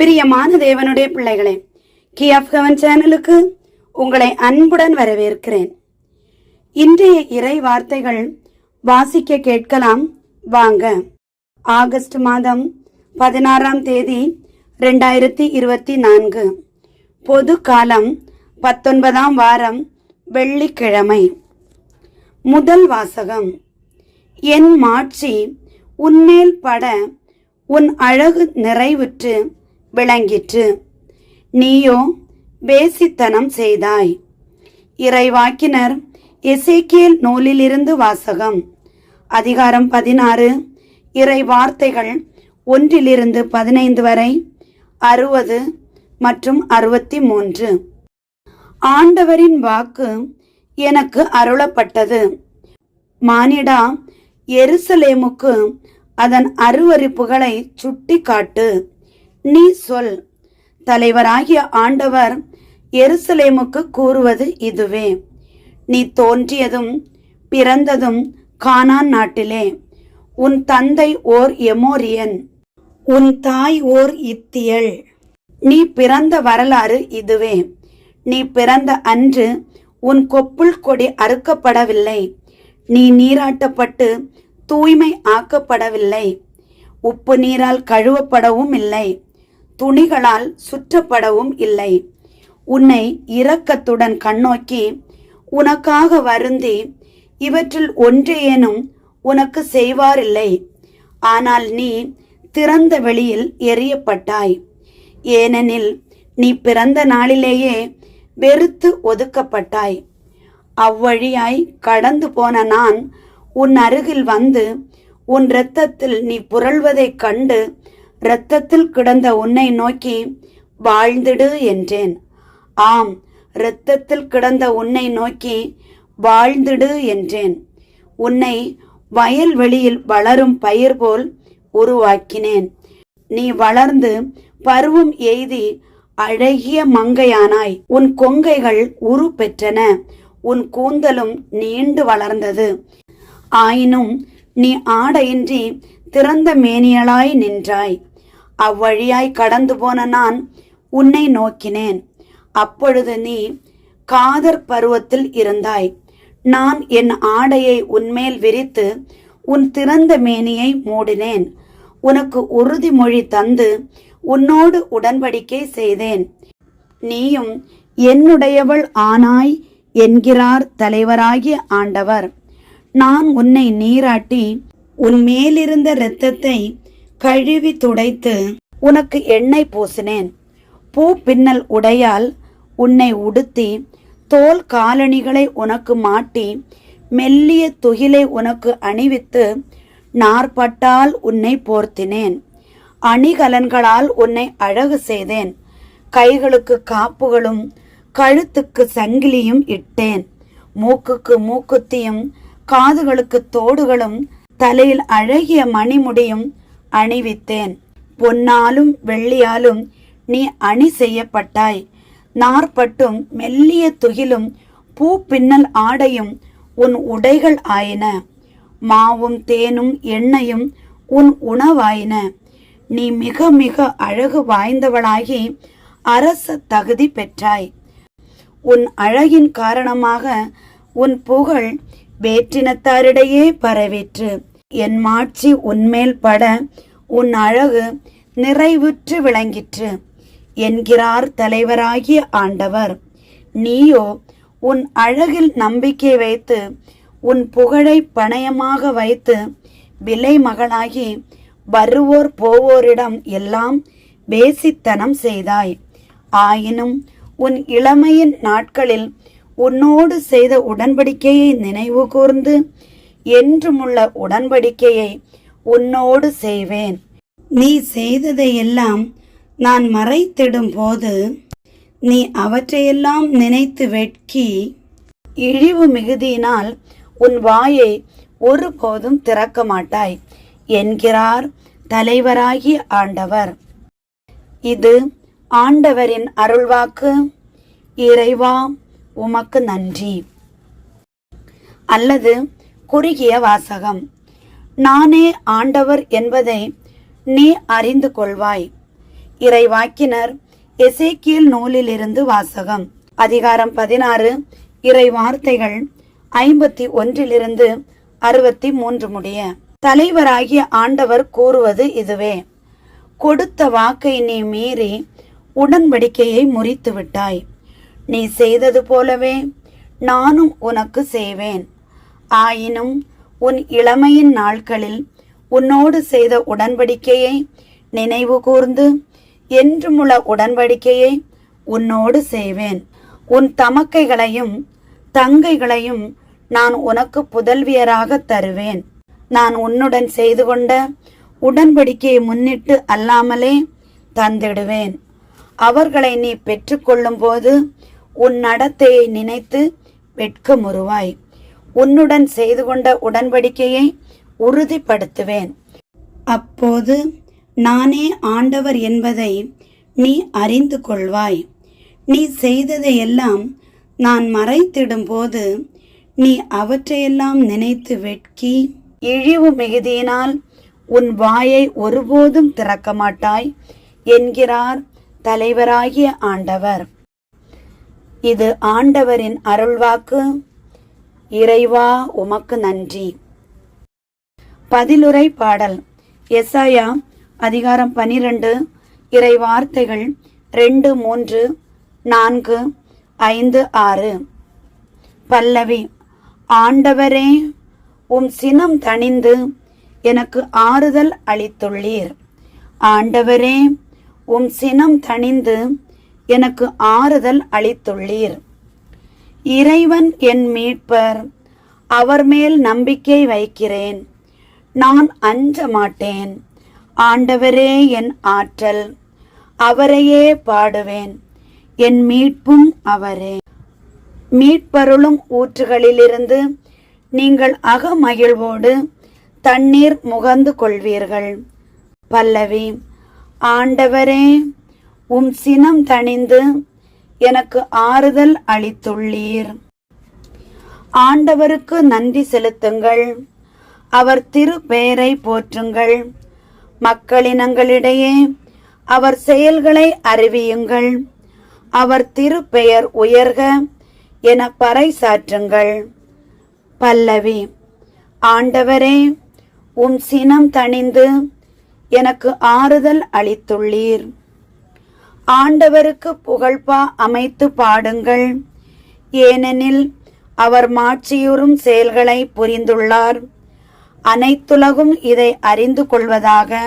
பிரியமான தேவனுடைய பிள்ளைகளே கி ஆஃப் ஹெவன் சேனலுக்கு உங்களை அன்புடன் வரவேற்கிறேன். இன்றைய இறை வார்த்தைகள் வாசிக்க கேட்கலாம். வாங்க. ஆகஸ்ட் மாதம் பதினாறாம் தேதி ரெண்டாயிரத்தி இருபத்தி நான்கு. பொது காலம் பத்தொன்பதாம் வாரம் வெள்ளிக்கிழமை. முதல் வாசகம். என் மாட்சி உன்மேல் பட உன் அழகு நிறைவுற்று விளங்கிற்று. நீயோ பேசித்தனம் செய்தாய். இறைவாக்கினர் எசேக்கியல் நூலிலிருந்து வாசகம். அதிகாரம் பதினாறு. இறை வார்த்தைகள் ஒன்றிலிருந்து பதினைந்து வரை அறுபது மற்றும் அறுபத்தி மூன்று ஆண்டவரின் வாக்கு எனக்கு அருளப்பட்டது. மானிடா எருசலேமுக்கு அதன் அருவறுப்புகளை சுட்டி காட்டு நீ சொல். தலைவராகிய ஆண்டவர் எருசலேமுக்கு கூறுவது இதுவே. நீ தோன்றியதும் பிறந்ததும் கானான் நாட்டிலே. உன் தந்தை ஓர் எமோரியன். உன் தாய் ஓர் இத்தியல் நீ பிறந்த வரலாறு இதுவே. நீ பிறந்த அன்று உன் கொப்புள் கொடி அறுக்கப்படவில்லை. நீ நீராட்டப்பட்டு தூய்மை ஆக்கப்படவில்லை. உப்பு நீரால் கழுவப்படவும் இல்லை துணிகளால் சுற்றப்படவும் இல்லை. உன்னை இரக்கத்துடன் கண்ணோக்கி உனக்காக வருந்தி இவற்றில் ஒன்றேனும் உனக்கு செய்வாரில்லை. ஆனால் நீ திறந்த வெளியில் எரியப்பட்டாய் ஏனெனில் நீ பிறந்த நாளிலேயே வெறுத்து ஒதுக்கப்பட்டாய். அவ்வழியாய் கடந்து போன நான் உன் அருகில் வந்து உன் இரத்தத்தில் நீ புரள்வதைக் கண்டு இரத்தத்தில் கிடந்த உன்னை நோக்கி வாழ்ந்திடு என்றேன். ஆம் இரத்தத்தில் கிடந்த உன்னை நோக்கி வாழ்ந்திடு என்றேன். உன்னை வயல்வெளியில் வளரும் பயிர் போல் உருவாக்கினேன். நீ வளர்ந்து பருவம் எய்தி அழகிய மங்கையானாய். உன் கொங்கைகள் உரு பெற்றன. உன் கூந்தலும் நீண்டு வளர்ந்தது. ஆயினும் நீ ஆடையின்றி திறந்த மேனியலாய் நின்றாய். அவ்வழியாய் கடந்து போன நான் உன்னை நோக்கினேன். அப்பொழுது நீ காதர் பருவத்தில் இருந்தாய். நான் என் ஆடையை உன்மேல் விரித்து உன் திறந்த மேனியை மூடினேன். உனக்கு உறுதிமொழி தந்து உன்னோடு உடன்படிக்கை செய்தேன். நீயும் என்னுடையவள் ஆனாய் என்கிறார் தலைவராகிய ஆண்டவர். நான் உன்னை நீராட்டி உன் மேலிருந்த இரத்தத்தை கழுவி துடைத்து உனக்கு எண்ணெய் பூசினேன். பூ பின்னல் உடையால் உன்னை உடுத்தி தோல் காலணிகளை உனக்கு மாட்டி மெல்லிய துகிலை உனக்கு அணிவித்து நாற்பட்டால் உன்னை போர்த்தினேன். அணிகலன்களால் உன்னை அழகு செய்தேன். கைகளுக்கு காப்புகளும் கழுத்துக்கு சங்கிலியும் இட்டேன். மூக்குக்கு மூக்குத்தியும் காதுகளுக்கு தோடுகளும் தலையில் அழகிய மணிமுடியும் அணிவித்தேன். பொன்னாலும் வெள்ளியாலும் நீ அணி செய்யப்பட்டாய். நாற்பட்டும் மெல்லிய துகிலும் பூ பின்னல் ஆடையும் உன் உடைகள் ஆயின. மாவும் தேனும் எண்ணெயும் உன் உணவாயின. நீ மிக மிக அழகு வாய்ந்தவளாகி அரச தகுதி பெற்றாய். உன் அழகின் காரணமாக உன் புகழ் வேற்றினத்தாரிடையே பரவிற்று. என் மாட்சி உன்மேல் பட உன் அழகு நிறைவுற்று விளங்கிற்று. என்கிறார் தலைவராகிய ஆண்டவர். நீயோ உன் அழகில் நம்பிக்கை வைத்து உன் புகழை பணயமாக வைத்து விலை மகளாகி வருவோர் போவோரிடம் எல்லாம் பேசித்தனம் செய்தாய். ஆயினும் உன் இளமையின் நாட்களில் உன்னோடு செய்த உடன்படிக்கையை நினைவு கூர்ந்து என்றுமுள்ள உடன்படிக்கையை உன்னோடு செய்வேன். நீ செய்ததையெல்லாம் நான் மறைத்திடும் போது நீ அவற்றையெல்லாம் நினைத்து வெட்கி இழிவு மிகுதியினால் உன் வாயை ஒருபோதும் திறக்க மாட்டாய் என்கிறார் தலைவராகிய ஆண்டவர். இது ஆண்டவரின் அருள்வாக்கு. இறைவா உமக்கு நன்றி. அல்லது குறுகிய வாசகம். நானே ஆண்டவர் என்பதை நீ அறிந்து கொள்வாய். இறைவாக்கினர் எசேக்கியல் நூலிலிருந்து வாசகம். அதிகாரம் பதினாறு இறை வார்த்தைகள் ஐம்பத்தி ஒன்றிலிருந்து அறுபத்தி மூன்று முடிய. தலைவராகிய ஆண்டவர் கூறுவது இதுவே. கொடுத்த வாக்கை நீ மீறி உடன்படிக்கையை முறித்து விட்டாய் நீ செய்தது போலவே நானும் உனக்கு செய்வேன். ஆயினும் உன் இளமையின் நாட்களில் உன்னோடு செய்த உடன்படிக்கையை நினைவு கூர்ந்து என்றுமுள்ள உடன்படிக்கையை உன்னோடு செய்வேன். உன் தமக்கைகளையும் தங்கைகளையும் நான் உனக்கு புதல்வியராக தருவேன். நான் உன்னுடன் செய்து கொண்ட உடன்படிக்கையை முன்னிட்டு அல்லாமலே தந்திடுவேன். அவர்களை நீ பெற்றுக்கொள்ளும் போது உன் நடத்தையை நினைத்து வெட்கமுறுவாய். உன்னுடன் செய்து கொண்ட உடன்படிக்கையை உறுதிப்படுத்துவேன். அப்போது நானே ஆண்டவர் என்பதை நீ அறிந்து கொள்வாய். நீ செய்ததையெல்லாம் நான் மறைத்திடும்போது நீ அவற்றையெல்லாம் நினைத்து வெட்கி இழிவு மிகுதியினால் உன் வாயை ஒருபோதும் திறக்க மாட்டாய் என்கிறார் தலைவராகிய ஆண்டவர். இது ஆண்டவரின் அருள்வாக்கு. இறைவா உமக்கு நன்றி. பதிலுரை பாடல். எஸ்ஐயா அதிகாரம் பனிரெண்டு இறை வார்த்தைகள் ரெண்டு மூன்று நான்கு ஐந்து ஆறு. பல்லவி ஆண்டவரே உம் சினம் தணிந்து எனக்கு ஆறுதல் அளித்துள்ளீர். ஆண்டவரே உம் சினம் தணிந்து எனக்கு ஆறுதல் அளித்துள்ளீர். இறைவன் என் மீட்பர் அவர் மேல் நம்பிக்கை வைக்கிறேன். நான் அஞ்ச மாட்டேன் ஆண்டவரே என் ஆற்றல் அவரையே பாடுவேன். என் மீட்பும் அவரே. மீட்பருளும் ஊற்றுகளிலிருந்து நீங்கள் அகமகிழ்வோடு தண்ணீர் முகந்து கொள்வீர்கள். பல்லவி ஆண்டவரே உம் சினம் தணிந்து எனக்கு ஆறுதல் அளித்துள்ளீர். ஆண்டவருக்கு நன்றி செலுத்துங்கள். அவர் திரு போற்றுங்கள். மக்களினங்களிடையே அவர் செயல்களை அறிவியுங்கள். அவர் திருப்பெயர் உயர்க என பறைசாற்றுங்கள். பல்லவி ஆண்டவரே உம் சினம் தணிந்து எனக்கு ஆறுதல் அளித்துள்ளீர். ஆண்டவருக்கு புகழ்பா அமைத்து பாடுங்கள். ஏனெனில் அவர் மாட்சியுறும் செயல்களை புரிந்துள்ளார். அனைத்துலகும் இதை அறிந்து கொள்வதாக.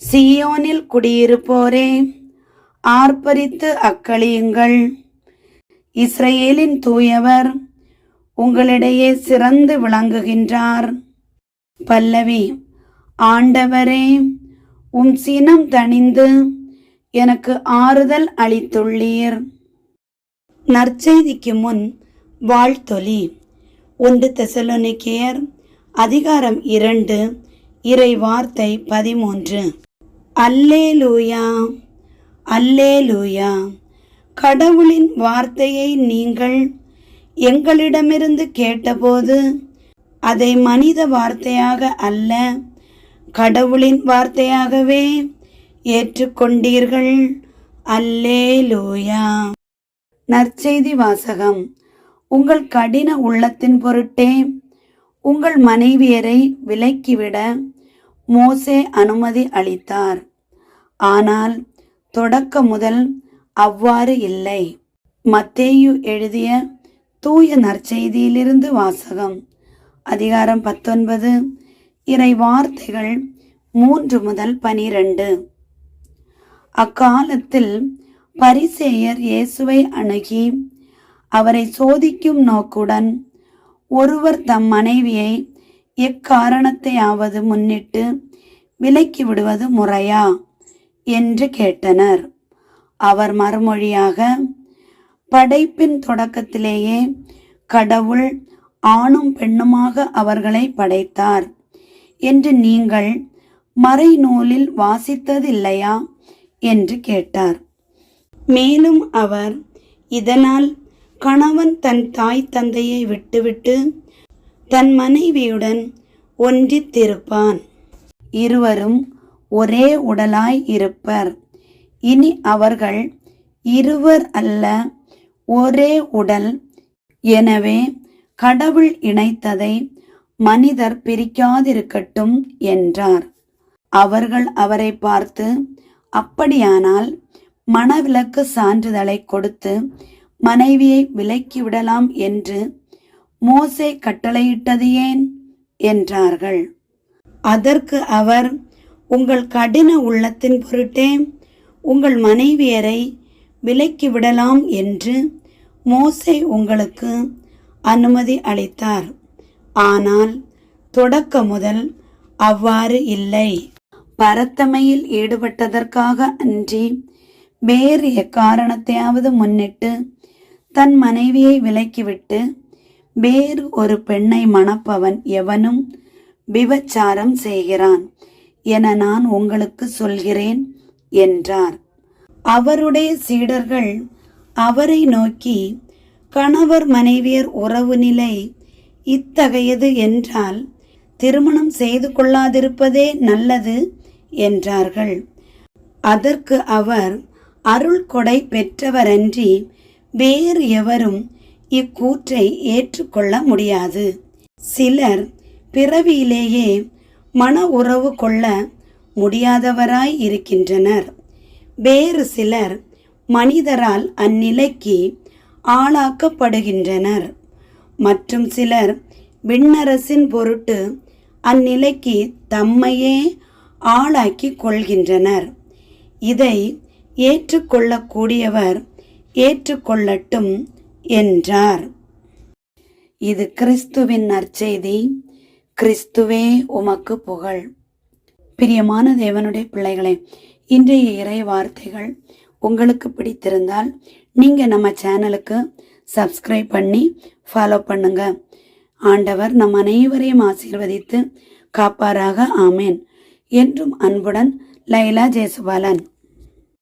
சியோனில் குடியிருப்போரே ஆர்ப்பரித்து அக்களியுங்கள். இஸ்ரேலின் தூயவர் உங்களிடையே சிறந்து விளங்குகின்றார். பல்லவி ஆண்டவரே உம் சினம் தணிந்து எனக்கு ஆறுதல் அளித்துள்ளீர். நற்செய்திக்கு முன் வாழ்த்தொலி. ஒன்று தெசலோனிக்கேயர் அதிகாரம் இரண்டு இறை வார்த்தை பதிமூன்று. அல்லே லூயா அல்லே லூயா கடவுளின் வார்த்தையை நீங்கள் எங்களிடமிருந்து கேட்டபோது அதை மனித வார்த்தையாக அல்ல கடவுளின் வார்த்தையாகவே ஏற்றுக்கொண்டீர்கள். அல்லேலூயா. நற்செய்தி வாசகம். உங்கள் கடின உள்ளத்தின் பொருட்டே உங்கள் மனைவியரை விலக்கிவிட மோசே அனுமதி அளித்தார். ஆனால் தொடக்க முதல் அவ்வாறு இல்லை. மத்தேயு எழுதிய தூய நற்செய்தியிலிருந்து வாசகம். அதிகாரம் பத்தொன்பது. இறை வார்த்தைகள் மூன்று முதல் பனிரெண்டு. அக்காலத்தில் பரிசேயர் இயேசுவை அணுகி அவரை சோதிக்கும் நோக்குடன் ஒருவர் தம் மனைவியை எக்காரணத்தையாவது முன்னிட்டு விலக்கி விடுவது முறையா என்று கேட்டனர். அவர் மறுமொழியாக படைப்பின் தொடக்கத்திலேயே கடவுள் ஆணும் பெண்ணுமாக அவர்களை படைத்தார் என்று நீங்கள் மறைநூலில் வாசித்ததில்லையா? என்று கேட்டார். மேலும் அவர் இதனால் கணவன் தன் தாய் தந்தையை விட்டுவிட்டு தன் மனைவியுடன் ஒன்றித்திருப்பான். இருவரும் ஒரே உடலாய் இருப்பர். இனி அவர்கள் இருவர் அல்ல ஒரே உடல். எனவே கடவுள் இணைத்ததை மனிதர் பிரிக்காதிருக்கட்டும் என்றார். அவர்கள் அவரை பார்த்து அப்படியானால் மணவிலக்கு சான்றிதழை கொடுத்து மனைவியை விலக்கி விடலாம் என்று மோசே கட்டளையிட்டது ஏன்? என்றார்கள். அதற்கு அவர் உங்கள் கடின உள்ளத்தின் பொருட்டே உங்கள் மனைவியரை விலக்கி விடலாம் என்று மோசை உங்களுக்கு அனுமதி அளித்தார். ஆனால் தொடக்க முதல் அவ்வாறு இல்லை. பரத்தமையில் ஈடுபட்டதற்காக அன்றி வேறு எக்காரணத்தையாவது முன்னிட்டு தன் மனைவியை விலக்கிவிட்டு வேறு ஒரு பெண்ணை மணப்பவன் எவனும் விபச்சாரம் செய்கிறான் என நான் உங்களுக்கு சொல்கிறேன் என்றார். அவருடைய சீடர்கள் அவரை நோக்கி கணவர் மனைவியர் உறவு நிலை இத்தகையது என்றால் திருமணம் செய்து கொள்ளாதிருப்பதே நல்லது. என்றார்கள். அதற்கு அவர் அருள் கொடை பெற்றவரன்றி வேறு எவரும் இக்கூற்றை ஏற்றுக்கொள்ள முடியாது. சிலர் பிறவியிலேயே மன உறவு கொள்ள முடியாதவராய் இருக்கின்றனர். வேறு சிலர் மனிதரால் அந்நிலைக்கு ஆளாக்கப்படுகின்றனர். மற்றும் சிலர் விண்ணரசின் பொருட்டு அந்நிலைக்கு தம்மையே ஆளாக்கி கொள்கின்றனர். இதை ஏற்றுக்கொள்ளக்கூடியவர் ஏற்றுக்கொள்ளட்டும் என்றார். இது கிறிஸ்துவின் நற்செய்தி. கிறிஸ்துவே உமக்கு புகழ். பிரியமான தேவனுடைய பிள்ளைகளே இன்றைய இறை வார்த்தைகள் உங்களுக்கு பிடித்திருந்தால் நீங்கள் நம்ம சேனலுக்கு சப்ஸ்கிரைப் பண்ணி ஃபாலோ பண்ணுங்க. ஆண்டவர் நம் அனைவரையும் ஆசீர்வதித்து காப்பாராக. ஆமேன். என்றும் அன்புடன் லைலா ஜெயசுபாலன்